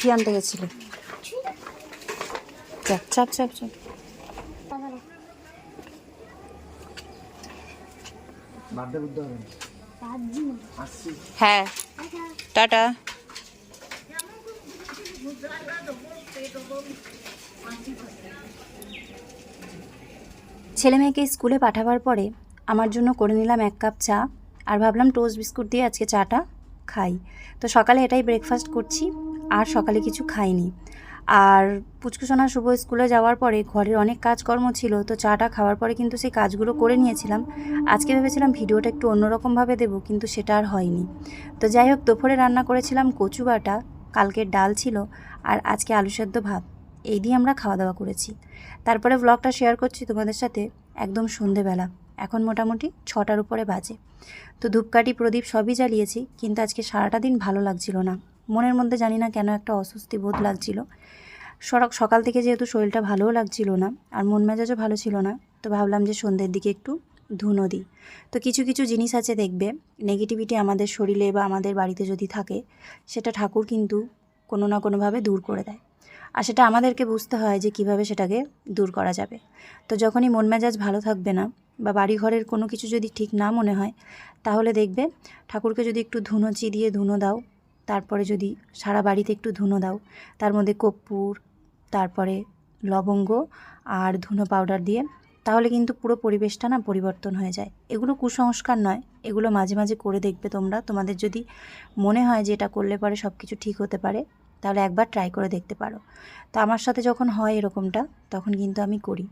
কি আনতে গেছিলে? চাপ চাপ চাপ হ্যাঁ। টাটা। ছেলে মেয়েকে স্কুলে পাঠাবার পরে আমার জন্য করে নিলাম এক কাপ চা, আর ভাবলাম টোস্ট বিস্কুট দিয়ে আজকে চাটা। খাই। তো সকালে এটাই ব্রেকফাস্ট করছি, আর সকালে কিছু খাইনি। আর পুচকুসোনা শুভ স্কুলে যাওয়ার পরে ঘরের অনেক কাজকর্ম ছিল, তো চাটা খাওয়ার পরে কিন্তু সেই কাজগুলো করে নিয়েছিলাম। আজকে ভেবেছিলাম ভিডিওটা একটু অন্যরকমভাবে দেবো, কিন্তু সেটা আর হয়নি। তো যাই হোক, দুপুরে রান্না করেছিলাম কচু বাটা, কালকের ডাল ছিল, আর আজকে আলু সেদ্ধ ভাত। এই দিয়ে আমরা খাওয়া দাওয়া করেছি। তারপরে ব্লগটা শেয়ার করছি তোমাদের সাথে একদম সন্ধেবেলা। এখন মোটামুটি ছটার উপরে বাজে। তো ধূপকাঠি প্রদীপ সবই জ্বালিয়েছি, কিন্তু আজকে সারাটা দিন ভালো লাগছিল না। মনের মধ্যে জানি না কেন একটা অস্বস্তি বোধ লাগছিল। সড়ক সকাল থেকে যেহেতু শরীরটা ভালোও লাগছিল না, আর মন মেজাজও ভালো ছিল না, তো ভাবলাম যে সন্ধ্যের দিকে একটু ধুনো দিই। তো কিছু কিছু জিনিস আছে দেখবে নেগেটিভিটি আমাদের শরীরে বা আমাদের বাড়িতে যদি থাকে, সেটা ঠাকুর কিন্তু কোনো না কোনোভাবে দূর করে দেয়। আর সেটা আমাদেরকে বুঝতে হয় যে কীভাবে সেটাকে দূর করা যাবে। তো যখনই মন মেজাজ ভালো থাকবে না বা বাড়ি ঘরের কোনো কিছু যদি ঠিক না মনে হয়, তাহলে দেখবে ঠাকুরকে যদি একটু ধুনো চি দিয়ে ধুনো দাও, তারপরে যদি সারা বাড়িতে একটু ধুনো দাও, তার মধ্যে কর্পূর, তারপরে লবঙ্গ আর ধুনো পাউডার দিয়ে, তাহলে কিন্তু পুরো পরিবেশটা না পরিবর্তন হয়ে যায়। এগুলো কুসংস্কার নয়, এগুলো মাঝে মাঝে করে দেখবে তোমরা। তোমাদের যদি মনে হয় যে এটা করলে পরে সব কিছু ঠিক হতে পারে তাহলে একবার ট্রাই করে দেখতে পারো। তো আমার সাথে যখন হয় এরকমটা, তখন কিন্তু আমি করি।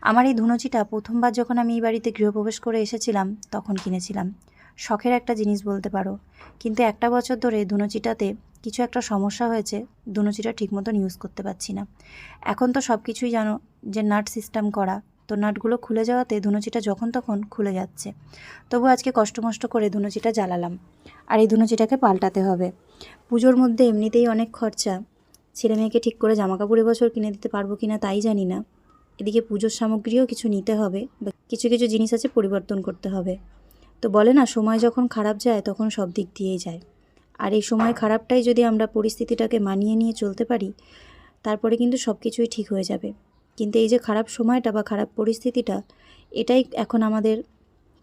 আমার এই ধুনুচিটা প্রথমবার যখন আমি এই বাড়িতে গৃহপ্রবেশ করে এসেছিলাম, তখন কিনেছিলাম। শখের একটা জিনিস বলতে পারো। কিন্তু একটা বছর ধরে ধুনুচিটাতে কিছু একটা সমস্যা হয়েছে, ধুনুচিটা ঠিক মতন ইউজ করতে পারছি না। এখন তো সব কিছুই জানো যে নাট সিস্টেম করা তো নাটগুলো খুলে যাওয়াতে ধুনুচিটা যখন তখন খুলে যাচ্ছে। তবু আজকে কষ্ট মষ্ট করে ধুনুচিটা জ্বালালাম। আর এই ধুনুচিটাকে পাল্টাতে হবে। পুজোর মধ্যে এমনিতেই অনেক খরচা। ছেলে মেয়েকে ঠিক করে জামা কাপড় বছর কিনে দিতে পারব কি না তাই জানি না। এদিকে পুজোর সামগ্রীও কিছু নিতে হবে। বা কিছু কিছু জিনিস আছে পরিবর্তন করতে হবে। তো বলে না, সময় যখন খারাপ যায় তখন সব দিক দিয়েই যায়। আর এই সময় খারাপটাই যদি আমরা পরিস্থিতিটাকে মানিয়ে নিয়ে চলতে পারি, তারপরে কিন্তু সব কিছুই ঠিক হয়ে যাবে। কিন্তু এই যে খারাপ সময়টা বা খারাপ পরিস্থিতিটা, এটাই এখন আমাদের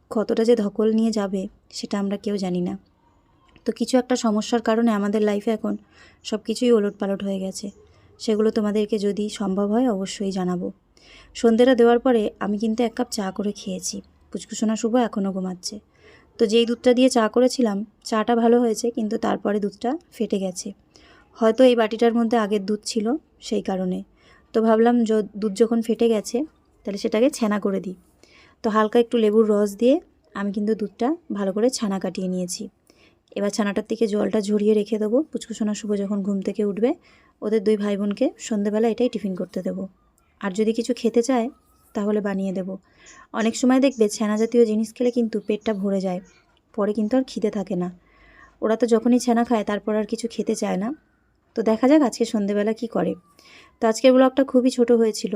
কতটা যে ধকল নিয়ে যাবে সেটা আমরা কেউ জানি না। তো কিছু একটা সমস্যার কারণে আমাদের লাইফে এখন সব কিছুই ওলট পালট হয়ে গেছে। সেগুলো তোমাদেরকে যদি সম্ভব হয় অবশ্যই জানাব। সন্ধ্যেটা দেওয়ার পরে আমি কিন্তু এক কাপ চা করে খেয়েছি। পুচকুসোনা শুভ এখনও ঘুমাচ্ছে। তো যেই দুধটা দিয়ে চা করেছিলাম, চাটা ভালো হয়েছে কিন্তু তারপরে দুধটা ফেটে গেছে। হয়তো এই বাটিটার মধ্যে আগের দুধ ছিল সেই কারণে। তো ভাবলাম দুধ যখন ফেটে গেছে, তাহলে সেটাকে ছানা করে দিই। তো হালকা একটু লেবুর রস দিয়ে আমি কিন্তু দুধটা ভালো করে ছানা কাটিয়ে নিয়েছি। এবার ছানাটার থেকে জলটা ঝরিয়ে রেখে দেবো। পুচকুসোনা শুভ যখন ঘুম থেকে উঠবে, ওদের দুই ভাই বোনকে সন্ধেবেলা এটাই টিফিন করতে দেবো। আর যদি কিছু খেতে চায়, তাহলে বানিয়ে দেবো। অনেক সময় দেখবে ছানা জাতীয় জিনিস খেলে কিন্তু পেটটা ভরে যায়, পরে কিন্তু আর খিদে থাকে না। ওরা তো যখনই ছানা খায়, তারপর আর কিছু খেতে চায় না। তো দেখা যাক আজকে সন্ধেবেলা কি করে। তো আজকের ব্লগটা খুবই ছোট হয়েছিল।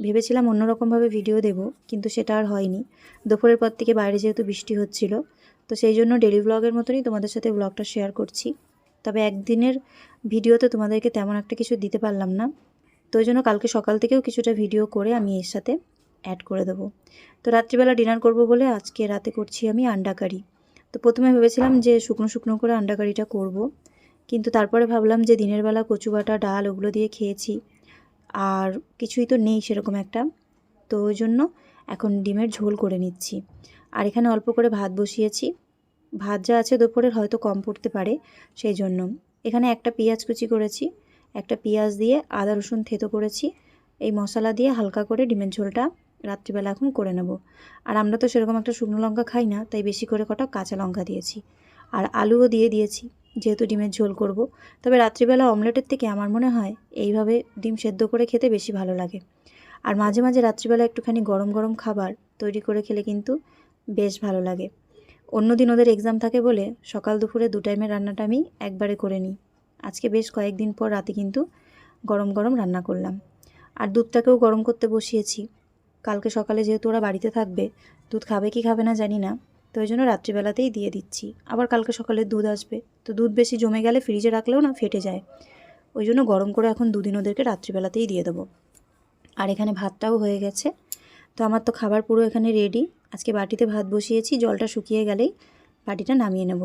ভেবেছিলাম অন্যরকমভাবে ভিডিও দেব, কিন্তু সেটা আর হয়নি। দুপুরের পর থেকে বাইরে যেহেতু বৃষ্টি হচ্ছিল, তো সেই জন্য ডেলি ব্লগের মতনই তোমাদের সাথে ব্লগটা শেয়ার করছি। তবে একদিনের ভিডিওতে তোমাদেরকে তেমন একটা কিছু দিতে পারলাম না, তো ওই জন্য কালকে সকাল থেকেও কিছুটা ভিডিও করে আমি এর সাথে অ্যাড করে দেবো। তো রাত্রিবেলা ডিনার করব বলে আজকে রাতে করছি আমি আন্ডা কারি। তো প্রথমে ভেবেছিলাম যে শুকনো শুকনো করে আন্ডা কারিটা করব, কিন্তু তারপরে ভাবলাম যে দিনের বেলা কচু বাটা ডাল ওগুলো দিয়ে খেয়েছি আর কিছুই তো নেই সেরকম একটা। তো ওই জন্য এখন ডিমের ঝোল করে নিচ্ছি। আর এখানে অল্প করে ভাত বসিয়েছি। ভাত যা আছে দুপুরের হয়তো কম পড়তে পারে, সেই জন্য। এখানে একটা পেঁয়াজ কুচি করেছি, একটা পেঁয়াজ দিয়ে আদা, রসুন থেতো করেছি। এই মশলা দিয়ে হালকা করে ডিমের ঝোলটা রাত্রিবেলা এখন করে নেব। আর আমরা তো সেরকম একটা শুকনো লঙ্কা খাই না, তাই বেশি করে কটা কাঁচা লঙ্কা দিয়েছি। আর আলুও দিয়ে দিয়েছি। যেহেতু ডিমের ঝোল করব। তবে রাত্রিবেলা অমলেটের থেকে আমার মনে হয় এইভাবে ডিম সেদ্ধ করে খেতে বেশি ভালো লাগে। আর মাঝে মাঝে রাত্রিবেলা একটুখানি গরম গরম খাবার তৈরি করে খেলে কিন্তু বেশ ভালো লাগে। অন্য দিন ওদের এক্সাম থাকে বলে সকাল দুপুরে দু টাইমের রান্নাটা আমি একবারে করে নিই। আজকে বেশ কয়েকদিন পর রাতে কিন্তু গরম গরম রান্না করলাম। আর দুধটাকেও গরম করতে বসিয়েছি। কালকে সকালে যেহেতু ওরা বাড়িতে থাকবে, দুধ খাবে কি খাবে না জানি না। তো ওই জন্য রাত্রিবেলাতেই দিয়ে দিচ্ছি। আবার কালকে সকালে দুধ আসবে। তো দুধ বেশি জমে গেলে ফ্রিজে রাখলেও না ফেটে যায়। ওই জন্য গরম করে এখন দুদিন ওদেরকে রাত্রিবেলাতেই দিয়ে দেবো। আর এখানে ভাতটাও হয়ে গেছে। তো আমার তো খাবার পুরো এখানে রেডি আজকে বাটিতে ভাত বসিয়েছি, জলটা শুকিয়ে গেলেই বাটিটা নামিয়ে নেব।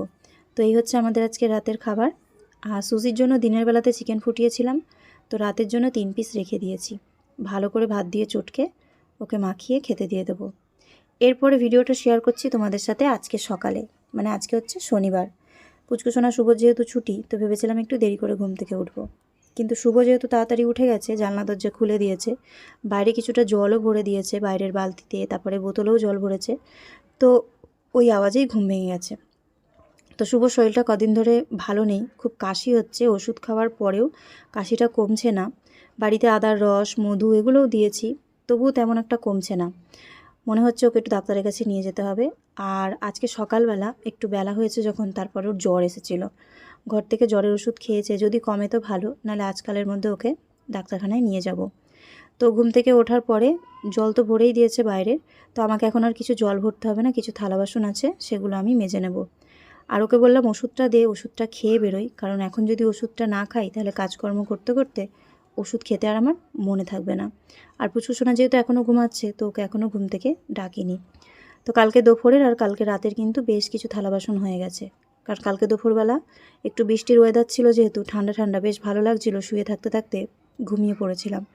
তো এই হচ্ছে আমাদের আজকে রাতের খাবার। আর সুজির জন্য দিনের বেলাতে চিকেন ফুটিয়েছিলাম। তো রাতের জন্য তিন পিস রেখে দিয়েছি। ভালো করে ভাত দিয়ে চটকে ওকে মাখিয়ে খেতে দিয়ে দেবো। এরপরে ভিডিওটা শেয়ার করছি তোমাদের সাথে আজকে সকালে। মানে আজকে হচ্ছে শনিবার। পুচকুসোনা শুভ যেহেতু ছুটি, তো ভেবেছিলাম একটু দেরি করে ঘুম থেকে উঠবো। কিন্তু শুভ যেহেতু তাড়াতাড়ি উঠে গেছে, জানলা দরজা খুলে দিয়েছে, বাইরে কিছুটা জলও ভরে দিয়েছে, বাইরের বালতিতে, তারপরে বোতলেও জল ভরেছে, তো ওই আওয়াজেই ঘুম ভেঙে গেছে। তো শুভ শরীরটা কদিন ধরে ভালো নেই, খুব কাশি হচ্ছে, ওষুধ খাওয়ার পরেও কাশিটা কমছে না। বাড়িতে আদার রস, মধু এগুলোও দিয়েছি, তবুও তেমন একটা কমছে না। মনে হচ্ছে ওকে একটু ডাক্তারের কাছে নিয়ে যেতে হবে। আর আজকে সকালবেলা একটু বেলা হয়েছে যখন তারপর ওর জ্বর এসেছিল। ঘর থেকে জ্বরের ওষুধ খেয়েছে, যদি কমে তো ভালো, নাহলে আজকালের মধ্যে ওকে ডাক্তারখানায় নিয়ে যাব। তো ঘুম থেকে ওঠার পরে জল তো ভরেই দিয়েছে বাইরে তো আমাকে এখন আর কিছু জল ভরতে হবে না, কিছু থালা বাসন আছে, সেগুলো আমি মেজে নেব। আর ওকে বললাম, ওষুধটা দে, ওষুধটা খেয়ে বেরোই, কারণ এখন যদি ওষুধটা না খাই, তাহলে কাজকর্ম করতে করতে ওষুধ খেতে আর আমার মনে থাকবে না। আর পুচকুসোনা যেহেতু এখনও ঘুমাচ্ছে, তো ওকে এখনও ঘুম থেকে ডাকিনি। তো কালকে দুপুরের আর কালকে রাতের কিন্তু বেশ কিছু থালা বাসন হয়ে গেছে। কারণ কালকে দুপুরবেলা একটু বৃষ্টির ওয়েদার ছিল যেহেতু, ঠান্ডা ঠান্ডা বেশ ভালো লাগছিল, শুয়ে থাকতে থাকতে ঘুমিয়ে পড়েছিলাম।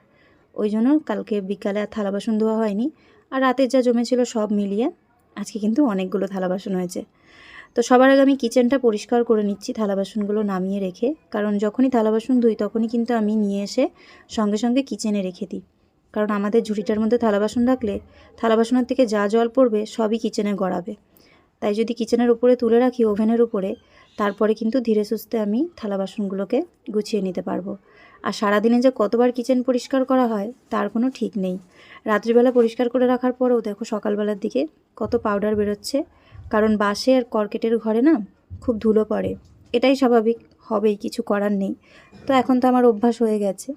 ওই জন্য কালকে বিকালে আর থালা বাসন ধোয়া হয়নি। আর রাতের যা জমেছিল সব মিলিয়ে আজকে কিন্তু অনেকগুলো থালা বাসন হয়েছে। তো সবার আগে আমি কিচেনটা পরিষ্কার করে নিচ্ছি, থালা বাসনগুলো নামিয়ে রেখে। কারণ যখনই থালা বাসন ধুই, তখনই কিন্তু আমি নিয়ে এসে সঙ্গে সঙ্গে কিচেনে রেখে দিই। কারণ আমাদের ঝুড়িটার মধ্যে থালা বাসন রাখলে থালা বাসনের থেকে যা জল পড়বে, সবই কিচেনে গড়াবে। তাই যদি কিচেনের উপরে তুলে রাখি, ওভেনের উপরে, তারপরে কিন্তু ধীরে সুস্থে আমি থালা বাসনগুলোকে গুছিয়ে নিতে পারব। আর সারাদিনে যে কতবার কিচেন পরিষ্কার করা হয়, তার কোনো ঠিক নেই। রাত্রিবেলা পরিষ্কার করে রাখার পরেও দেখো সকালবেলার দিকে কত পাউডার বেরোচ্ছে। কারণ বাসে আর কর্কেটের ঘরে না খুব ধুলো পড়ে। এটাই স্বাভাবিক, হবেই, কিছু করার নেই। তো এখন তো আমার অভ্যাস হয়ে গেছে।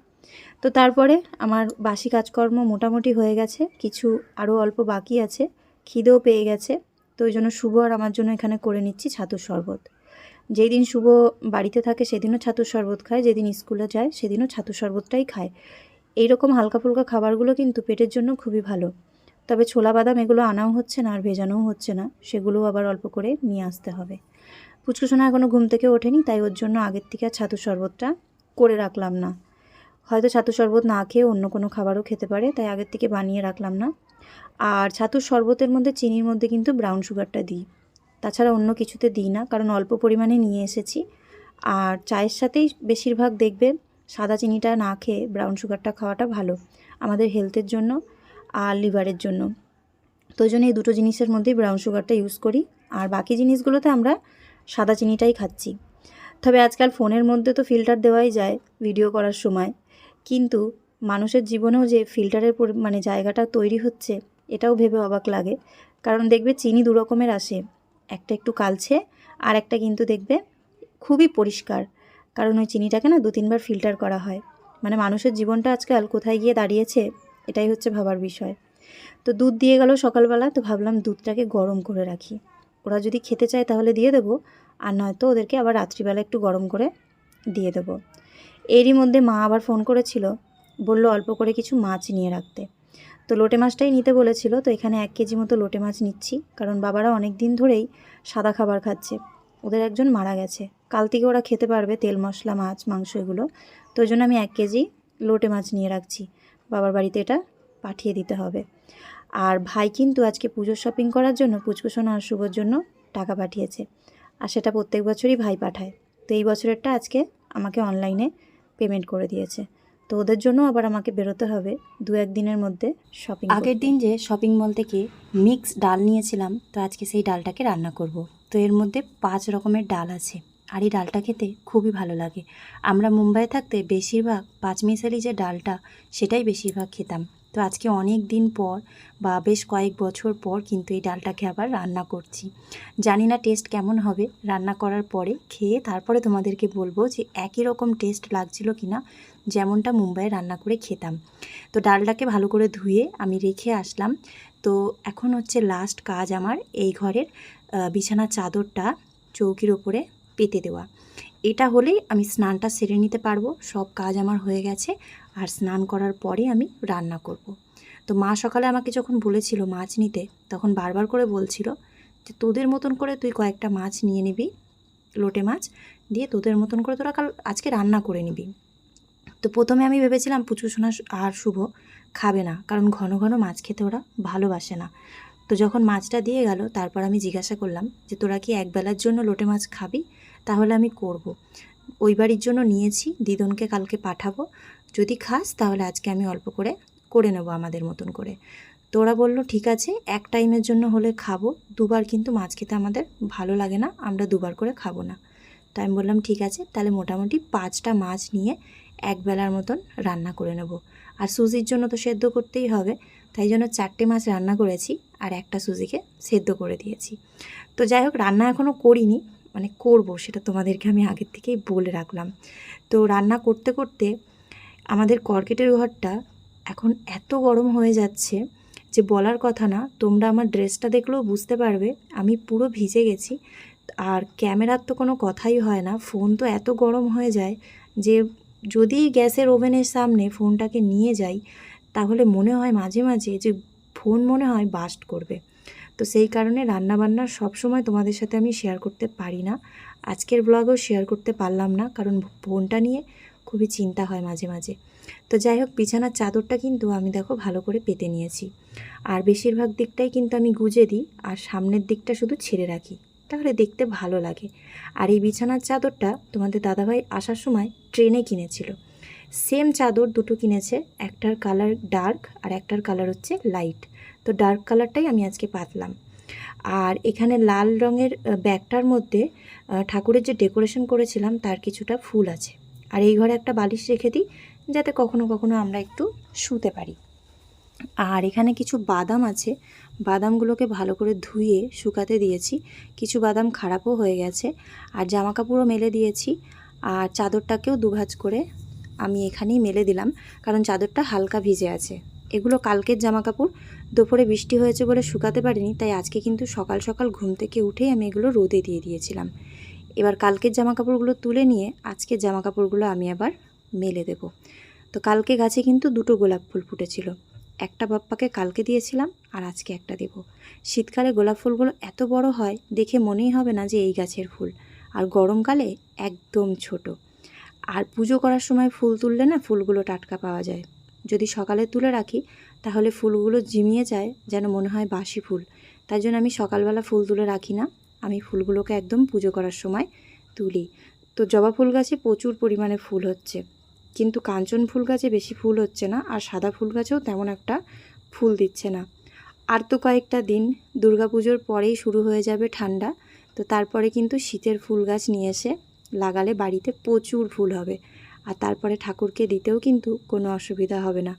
তো তারপরে আমার বাসি কাজকর্ম মোটামুটি হয়ে গেছে, কিছু আরও অল্প বাকি আছে, খিদেও পেয়ে গেছে। তো ওই জন্য শুভ আর আমার জন্য এখানে করে নিচ্ছি ছাতুর শরবত। যেই দিন শুভ বাড়িতে থাকে সেদিনও ছাতুর শরবত খায়, যেদিন স্কুলে যায় সেদিনও ছাতুর শরবতটাই খায়। এই রকম হালকা ফুলকা খাবারগুলো কিন্তু পেটের জন্য খুবই ভালো। তবে ছোলা বাদাম এগুলো আনাও হচ্ছে না আর ভেজানোও হচ্ছে না, সেগুলোও আবার অল্প করে নিয়ে আসতে হবে। পুচকুসোনা এখনও ঘুম থেকে ওঠেনি, তাই ওর জন্য আগের থেকে আর ছাতুর শরবতটা করে রাখলাম না। হয়তো ছাতুর শরবত না খেয়ে অন্য কোনো খাবারও খেতে পারে, তাই আগের থেকে বানিয়ে রাখলাম না। আর ছাতুর শরবতের মধ্যে চিনির মধ্যে কিন্তু ব্রাউন সুগারটা দিই। তাছাড়া অন্য কিছুতে দিই না, কারণ অল্প পরিমাণে নিয়ে এসেছি। আর চায়ের সাথেই বেশিরভাগ দেখবে সাদা চিনিটা না খেয়ে ব্রাউন সুগারটা খাওয়াটা ভালো, আমাদের হেলথের জন্য। আর লিভারের জন্য। তো জন্য এই দুটো জিনিসের মধ্যেই ব্রাউন সুগারটা ইউজ করি। আর বাকি জিনিসগুলোতে আমরা সাদা চিনিটাই খাচ্ছি। তবে আজকাল ফোনের মধ্যে তো ফিল্টার দেওয়াই যায় ভিডিও করার সময়। কিন্তু মানুষের জীবনেও যে ফিল্টারের মানে জায়গাটা তৈরি হচ্ছে, এটাও ভেবে অবাক লাগে। কারণ দেখবে চিনি দু রকমের আসে। একটা একটু কালছে, আর একটা কিন্তু দেখবে খুবই পরিষ্কার। কারণ ওই চিনিটাকে না দু তিনবার ফিল্টার করা হয়। মানে মানুষের জীবনটা আজকাল কোথায় গিয়ে দাঁড়িয়েছে এটাই হচ্ছে ভাবার বিষয়। তো দুধ দিয়ে গেল সকালবেলা, তো ভাবলাম দুধটাকে গরম করে রাখি। ওরা যদি খেতে চায় তাহলে দিয়ে দেবো, আর নয়তো ওদেরকে আবার রাত্রিবেলা একটু গরম করে দিয়ে দেবো। এরই মধ্যে মা আবার ফোন করেছিল, বলল অল্প করে কিছু মাছ নিয়ে রাখতে। তো লোটে মাছটাই নিতে বলেছিল, তো এখানে এক কেজি মতো লোটে মাছ নিচ্ছি, কারণ বাবারা অনেক দিন ধরেই সাদা খাবার খাচ্ছে। ওদের একজন মারা গেছে। কাল থেকে ওরা খেতে পারবে তেল মশলা, মাছ, মাংস এগুলো। তো ওই জন্য আমি এক কেজি লোটে মাছ নিয়ে রাখছি। বাবার বাড়িতে এটা পাঠিয়ে দিতে হবে। আর ভাই কিন্তু আজকে পুজোর শপিং করার জন্য পুচকুসোনা আর শুভর জন্য টাকা পাঠিয়েছে। আর সেটা প্রত্যেক বছরই ভাই পাঠায়। তো এই বছরেরটা আজকে আমাকে অনলাইনে পেমেন্ট করে দিয়েছে। তো ওদের জন্য আবার আমাকে বেরোতে হবে দু এক দিনের মধ্যে শপিং আগের দিন যে শপিং মল থেকে মিক্স ডাল নিয়েছিলাম, তো আজকে সেই ডালটাকে রান্না করব। তো এর মধ্যে পাঁচ রকমের ডাল আছে। আর এই ডালটা খেতে খুবই ভালো লাগে। আমরা মুম্বাই থাকতে বেশিরভাগ পাঁচমিশালি যে ডালটা সেটাই বেশিরভাগ খেতাম। তো আজকে অনেক দিন পর বা বেশ কয়েক বছর পর কিন্তু এই ডালটাকে আবার রান্না করছি। জানি না টেস্ট কেমন হবে রান্না করার পরে খেয়ে তারপরে তোমাদেরকে বলব যে একই রকম টেস্ট লাগছিল কি না যেমনটা মুম্বাইয়ে রান্না করে খেতাম। তো ডালটাকে ভালো করে ধুয়ে আমি রেখে আসলাম। তো এখন হচ্ছে লাস্ট কাজ আমার এই ঘরের আহ, বিছানার চাদরটা চৌকির ওপরে পেতে দেওয়া। এটা হলেই আমি স্নানটা সেরে নিতে পারব, সব কাজ আমার হয়ে গেছে, আর স্নান করার পরে আমি রান্না করব। তো মা সকালে আমাকে যখন বলেছিল মাছ নিতে, তখন বারবার করে বলছিল যে, তোদের মতন করে তুই কয়েকটা মাছ নিয়ে নিবি, লোটে মাছ, দিয়ে তোদের মতন করে তোরা কাল, আজকে রান্না করে নিবি। তো প্রথমে আমি ভেবেছিলাম পুচু সোনা আর শুভ খাবে না, কারণ ঘন ঘন মাছ খেতে ওরা ভালোবাসে না। তো যখন মাছটা দিয়ে গেল, তারপর আমি জিজ্ঞাসা করলাম যে, তোরা কি একবেলার জন্য লোটে মাছ খাবি? তাহলে আমি করব। ওই বাড়ির জন্য নিয়েছি, দিদনকে কালকে পাঠাবো। যদি খাস তাহলে আজকে আমি অল্প করে করে নেব আমাদের মতন করে। তো ওরা বলল, ঠিক আছে, এক টাইমের জন্য হলে খাব। দুবার কিন্তু মাছ খেতে আমাদের ভালো লাগে না, আমরা দুবার করে খাব না। তাই আমি বললাম, ঠিক আছে, তাহলে মোটামুটি পাঁচটা মাছ নিয়ে এক বেলার মতন রান্না করে নেব। আর সুজির জন্য তো সেদ্ধ করতেই হবে, তাই জন্য চারটে মাছ রান্না করেছি, আর একটা সুজিকে সেদ্ধ করে দিয়েছি। তো যাই হোক, রান্না এখনও করিনি মানে করব সেটা তোমাদেরকে আমি আগের থেকেই বলে রাখলাম। তো রান্না করতে করতে আমাদের কর্কেটের ঘরটা এখন এত গরম হয়ে যাচ্ছে যে বলার কথা না, তোমরা আমার ড্রেসটা দেখলেও বুঝতে পারবে, আমি পুরো ভিজে গেছি। আর ক্যামেরার তো কোনো কথাই হয় না, ফোন তো এত গরম হয়ে যায় যে যদি গ্যাসের ওভেনের সামনে ফোনটাকে নিয়ে যাই, তাহলে মনে হয় মাঝে মাঝে যে ফোন মনে হয় বাস্ট করবে। তো সেই কারণে রান্নাবান্না সবসময় তোমাদের সাথে আমি শেয়ার করতে পারি না। আজকের ব্লগও শেয়ার করতে পারলাম না, কারণ ফোনটা নিয়ে খুবই চিন্তা হয় মাঝে মাঝে। তো যাই হোক, বিছানার চাদরটা কিন্তু আমি দেখো ভালো করে পেতে নিয়েছি। আর বেশিরভাগ দিকটাই কিন্তু আমি গুজে দিই, আর সামনের দিকটা শুধু ছেড়ে রাখি, তাহলে দেখতে ভালো লাগে। আর এই বিছানার চাদরটা তোমাদের দাদাভাই আসার সময় ট্রেনে কিনেছিল। সেম চাদর দুটো কিনেছে, একটার কালার ডার্ক আর একটার কালার হচ্ছে লাইট তো ডার্ক কালারটাই আমি আজকে পাতলাম। আর এখানে লাল রঙের ব্যাগটার মধ্যে ঠাকুরের যে ডেকোরেশন করেছিলাম তার কিছুটা ফুল আছে। আর এই ঘরে একটা বালিশ রেখে দিই, যাতে কখনো কখনো আমরা একটু শুতে পারি। আর এখানে কিছু বাদাম আছে, বাদামগুলোকে ভালো করে ধুয়ে শুকাতে দিয়েছি। কিছু বাদাম খারাপও হয়ে গেছে, আর জামা কাপড়ও মেলে দিয়েছি। আর চাদরটাকেও দুভাজ করে আমি এখানেই মেলে দিলাম, কারণ চাদরটা হালকা ভিজে আছে। এগুলো কালকের জামা কাপড় দুপুরে বৃষ্টি হয়েছে বলে শুকাতে পারিনি, তাই আজকে কিন্তু সকাল সকাল ঘুম থেকে উঠেই আমি এগুলো রোদে দিয়ে দিয়েছিলাম। এবার কালকের জামা কাপড়গুলো তুলে নিয়ে আজকের জামা কাপড়গুলো আমি আবার মেলে দেব। তো কালকে গাছে কিন্তু দুটো গোলাপ ফুল ফুটেছিল। একটা বাপ্পাকে কালকে দিয়েছিলাম আর আজকে একটা দেব। শীতকালে গোলাপ ফুলগুলো এত বড় হয়, দেখে মনেই হবে না যে এই গাছের ফুল। আর গরমকালে একদম ছোট। আর পুজো করার সময় ফুল তুললে না ফুলগুলো টাটকা পাওয়া যায়। যদি সকালে তুলে রাখি, তাহলে ফুলগুলো জিমিয়ে যায়, যেন মনে হয় বাসি ফুল। তাই জন্য আমি সকালবেলা ফুল তুলে রাখি না। আমি ফুলগুলোকে একদম পুজো করার সময় তুলি। তো জবা ফুল গাছে প্রচুর পরিমাণে ফুল হচ্ছে। কিন্তু কাঞ্চন ফুল গাছে বেশি ফুল হচ্ছে না, আর সাদা ফুল গাছেও তেমন একটা ফুল দিচ্ছে না। আর তো কয়েকটা দিন দুর্গাপুজোর পরেই শুরু হয়ে যাবে ঠান্ডা। তো তারপরে কিন্তু শীতের ফুল গাছ নিয়ে এসে লাগালে বাড়িতে প্রচুর ফুল হবে। আর তারপরে ঠাকুরকে দিতেও কিন্তু কোনো অসুবিধা হবে না।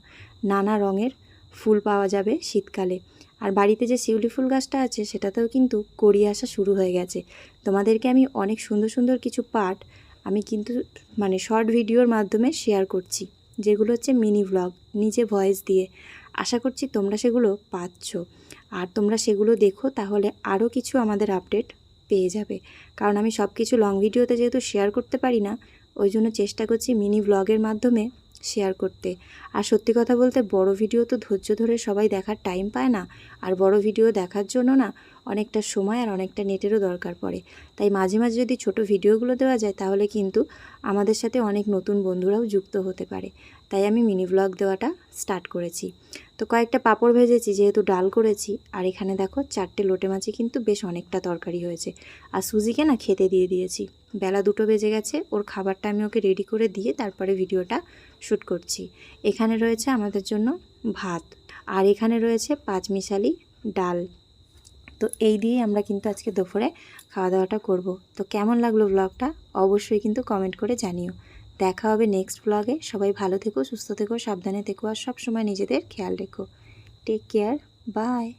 নানা রঙের ফুল পাওয়া যাবে শীতকালে। আর বাড়িতে যে শিউলি ফুল গাছটা আছে, সেটাতেও কিন্তু কড়ি আসা শুরু হয়ে গেছে। তোমাদেরকে আমি অনেক সুন্দর সুন্দর কিছু পার্ট আমি কিন্তু মানে শর্ট ভিডিওর মাধ্যমে শেয়ার করছি, যেগুলো হচ্ছে মিনি ভ্লগ নিজে ভয়েস দিয়ে। আশা করছি তোমরা সেগুলো পাচ্ছ। আর তোমরা সেগুলো দেখো, তাহলে আরও কিছু আমাদের আপডেট পেয়ে যাবে। কারণ আমি সব কিছু লং ভিডিওতে যেহেতু শেয়ার করতে পারি না ওই জন্য চেষ্টা করছি মিনি ব্লগের মাধ্যমে শেয়ার করতে। আর সত্যি কথা বলতে বড় ভিডিও তো ধৈর্য ধরে সবাই দেখার টাইম পায় না। আর বড় ভিডিও দেখার জন্য না অনেকটা সময় আর অনেকটা নেটেরও দরকার পড়ে। তাই মাঝে মাঝে যদি ছোট ভিডিওগুলো দেওয়া যায়, তাহলে কিন্তু আমাদের সাথে অনেক নতুন বন্ধুরাও যুক্ত হতে পারে। তাই আমি মিনি ব্লগ দেওয়াটা স্টার্ট করেছি। তো কয়েকটা পাঁপড় ভেজেছি, যেহেতু ডাল করেছি, আর এখানে দেখো চারটে লোটে মাছে কিন্তু বেশ অনেকটা তরকারি হয়েছে। আর সুজিকে না খেতে দিয়ে দিয়েছি। বেলা দুটো বেজে গেছে, ওর খাবারটা আমি ওকে রেডি করে দিয়ে তারপরে ভিডিওটা শ্যুট করছি। এখানে রয়েছে আমাদের জন্য ভাত। আর এখানে রয়েছে পাঁচমিশালি ডাল। তো এই দিয়ে আমরা কিন্তু আজকে দুপুরে খাওয়া দাওয়াটা করব। তো কেমন লাগল ব্লগটা অবশ্যই কিন্তু কমেন্ট করে জানিও। দেখা হবে নেক্সট ব্লগে সবাই ভালো থেকো, সুস্থ থেকো, সাবধানে থেকো, আর সব সময় নিজেদের খেয়াল রেখো। Take care bye